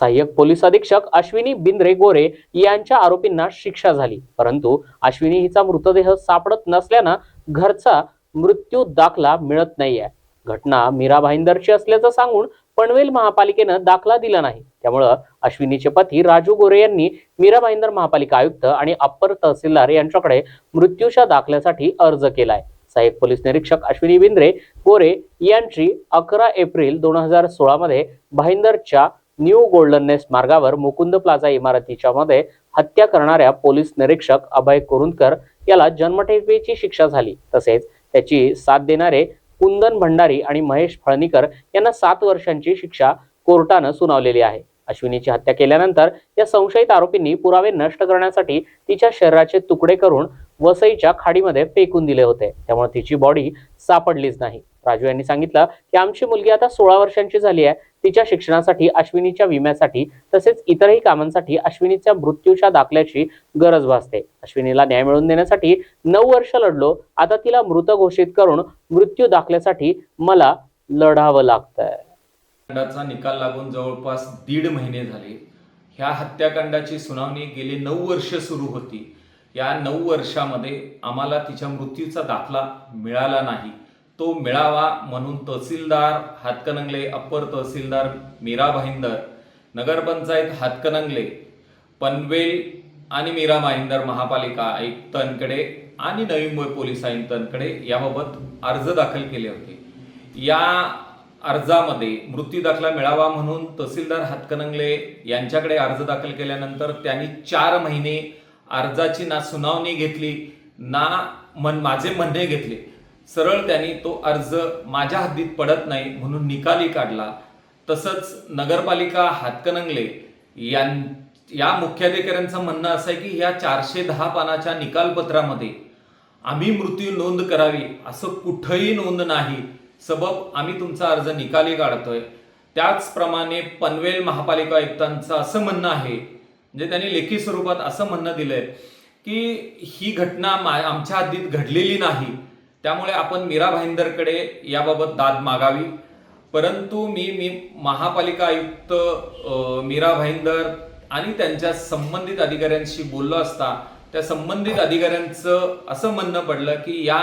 सहाय्यक पोलीस अधीक्षक अश्विनी बिंद्रे गोरे यांच्या आरोपींना शिक्षा झाली. परंतु अश्विनी हिचा मृतदेह सापडत नसल्यानं घरचा मृत्यू दाखला मिळत नाहीये. घटना मीरा भाईंदरची असल्याचं सांगून पनवेल महापालिकेनं दाखला दिला नाही. त्यामुळं अश्विनीचे पती राजू गोरे यांनी मीरा भाईंदर महापालिका आयुक्त आणि अप्पर तहसीलदार यांच्याकडे मृत्यूच्या दाखल्यासाठी अर्ज केलाय. सहाय्यक पोलीस निरीक्षक अश्विनी बिंद्रे गोरे यांची अकरा एप्रिल दोन हजार सोळामध्ये भाईंदरच्या न्यू गोल्डन नेस्ट मार्गावर मुकुंद प्लाझा इमारतीच्या मध्ये हत्या करणाऱ्या पोलीस निरीक्षक अभय कुरुंदकर याला जन्मठेपेची शिक्षा झाली. तसेच त्याची साथ देणारे कुंदन भंडारी आणि महेश फळणीकर यांना सात वर्षांची शिक्षा कोर्टानं सुनावलेली आहे. अश्विनीची हत्या केल्यानंतर या संशयित आरोपींनी पुरावे नष्ट करण्यासाठी तिच्या शरीराचे तुकडे करून वसईच्या खाडीमध्ये फेकून दिले होते. त्यामुळे तिची बॉडी सापडलीच नाही. राजू यांनी सांगितलं की आमची मुलगी आता सोळा वर्षांची झाली आहे. तिच्या शिक्षणासाठी अश्विनीच्या विम्यासाठी तसेच इतरही कामांसाठी अश्विनीच्या मृत्यूच्या दाखल्याची गरज भासते. अश्विनीला न्याय मिळवून देण्यासाठी नऊ वर्ष लढलो. आता तिला मृत घोषित करून मृत्यू दाखल्यासाठी मला लढावं लागतंय. खंडाचा निकाल लागून जवळपास दीड महिने झाले. ह्या हत्याकांडाची सुनावणी गेली नऊ वर्ष सुरू होती. या नऊ वर्षामध्ये आम्हाला तिच्या मृत्यूचा दाखला मिळाला नाही. तो मिळावा म्हणून तहसीलदार हातकणंगले अप्पर तहसीलदार मीरा भाईंदर नगरपंचायत हातकणंगले पनवेल आणि मीरा भाईंदर महापालिका आयुक्तांकडे आणि नवी मुंबई पोलीस आयुक्तांकडे याबाबत अर्ज दाखल केले होते. या अर्जामध्ये मृत्यू दाखला मिळावा म्हणून तहसीलदार हातकणंगले यांच्याकडे अर्ज दाखल केल्यानंतर त्यांनी चार महिने अर्जाची ना सुनावणी घेतली ना मन माझे म्हणणे घेतले. सरळ त्यांनी तो अर्ज माझ्या हद्दीत पडत नाही म्हणून निकाली काढला. तसंच नगरपालिका हातकणंगले यां या मुख्याधिकाऱ्यांचं म्हणणं असं आहे की या चारशे दहा पानाच्या निकालपत्रामध्ये आम्ही मृत्यू नोंद करावी असं कुठंही नोंद नाही. सबब आम्ही तुमचा अर्ज निकाली काढतोय. त्याचप्रमाणे पनवेल महापालिका आयुक्तांचं असं म्हणणं आहे म्हणजे त्यांनी लेखी स्वरूपात असं म्हणणं दिलंय की ही घटना मा आमच्या हद्दीत घडलेली नाही. त्यामुळे आपण मीरा भाईंदरकडे याबाबत दाद मागावी. परंतु मी मी महापालिका आयुक्त मीरा भाईंदर आणि त्यांच्या संबंधित अधिकाऱ्यांशी बोललो असता त्या संबंधित अधिकाऱ्यांचं असं म्हणणं पडलं की या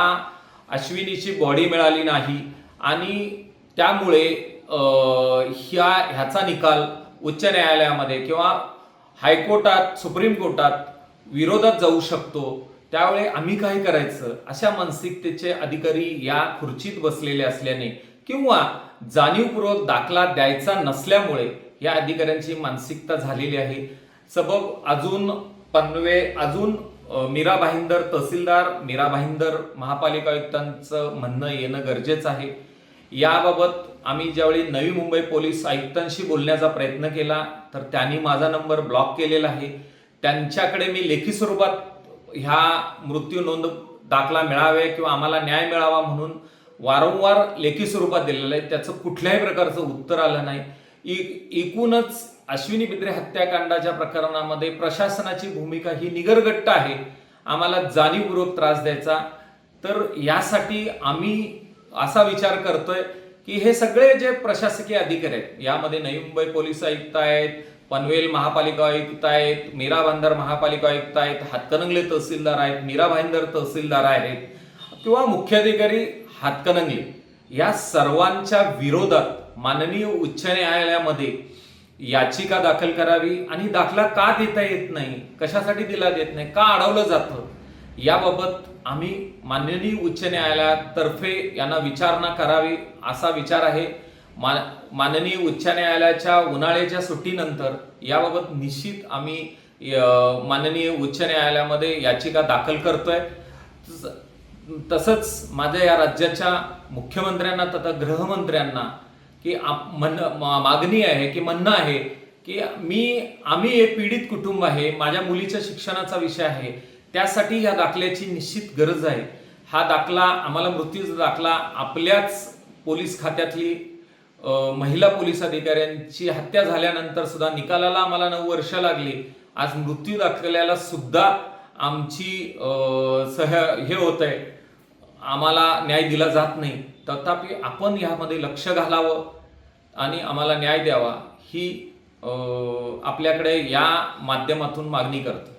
अश्विनीची बॉडी मिळाली नाही आणि त्यामुळे ह्या ह्याचा निकाल उच्च न्यायालयामध्ये किंवा हायकोर्टात सुप्रीम कोर्टात विरोधात जाऊ शकतो. त्यावेळी आम्ही काय करायचं? अशा मानसिकतेचे अधिकारी या खुर्चीत बसलेले असल्याने किंवा जाणीवपूर्वक दाखला द्यायचा नसल्यामुळे या अधिकाऱ्यांची मानसिकता झालेली आहे. सबब अजून पनवे अजून मीरा भाईंदर तहसीलदार मीरा भाईंदर महापालिका आयुक्तांचं म्हणणं येणं गरजेचं आहे. याबाबत आम्ही ज्यावेळी नवी मुंबई पोलीस आयुक्तांशी बोलण्याचा प्रयत्न केला तर त्यांनी माझा नंबर ब्लॉक केलेला आहे. त्यांच्याकडे मी लेखी स्वरूपात ह्या मृत्यू नोंद दाखला मिळावे किंवा आम्हाला न्याय मिळावा म्हणून वारंवार लेखी स्वरूपात दिलेलं आहे. त्याचं कुठल्याही प्रकारचं उत्तर आलं नाही. एकूणच अश्विनी बिद्रे हत्याकांडाच्या प्रकरणामध्ये प्रशासनाची भूमिका ही निगरगट्ट आहे. आम्हाला जाणीवपूर्वक त्रास द्यायचा. तर यासाठी आम्ही असा विचार करतोय की हे सगळे जे प्रशासकीय अधिकारी आहेत यामध्ये नवी मुंबई पोलीस आयुक्त आहेत पनवेल महापालिका आयुक्त आहेत मीरा भाईंदर महापालिका आयुक्त आहेत हातकणंगले तहसीलदार आहेत मीरा भाईंदर तहसीलदार आहेत किंवा मुख्याधिकारी हातकणंगले. या सर्वांच्या विरोधात माननीय उच्च न्यायालयामध्ये याचिका दाखल करावी आणि दाखला का देता येत नाही कशासाठी दिला देत नाही का अडवलं जातं याबाबत आम्ही माननीय उच्च न्यायालयातर्फे यांना विचारणा करावी असा विचार आहे. मा माननीय उच्च न्यायालयाच्या उन्हाळ्याच्या सुट्टीनंतर याबाबत निश्चित आम्ही माननीय उच्च न्यायालयामध्ये याचिका दाखल करतोय. तसंच माझ्या या राज्याच्या मुख्यमंत्र्यांना तथा गृहमंत्र्यांना की आप- म्हण मा- मागणी आहे की म्हणणं आहे की मी आम्ही एक पीडित कुटुंब आहे माझ्या मुलीच्या शिक्षणाचा विषय आहे त्यासाठी या दाखल्याची निश्चित गरज आहे. हा दाखला आम्हाला मृत्यूचा दाखला आपल्याच पोलीस खात्यातली महिला पोलीस अधिकाऱ्यांची हत्या झाल्यानंतर सुद्धा निकालाला आम्हाला नऊ वर्ष लागली. आज मृत्यू दाखल्याला सुद्धा आमची सह हे होत आहे आम्हाला न्याय दिला जात नाही. तथापि आपण ह्यामध्ये लक्ष घालावं आणि आम्हाला न्याय द्यावा ही आपल्याकडे या माध्यमातून मागणी करतो.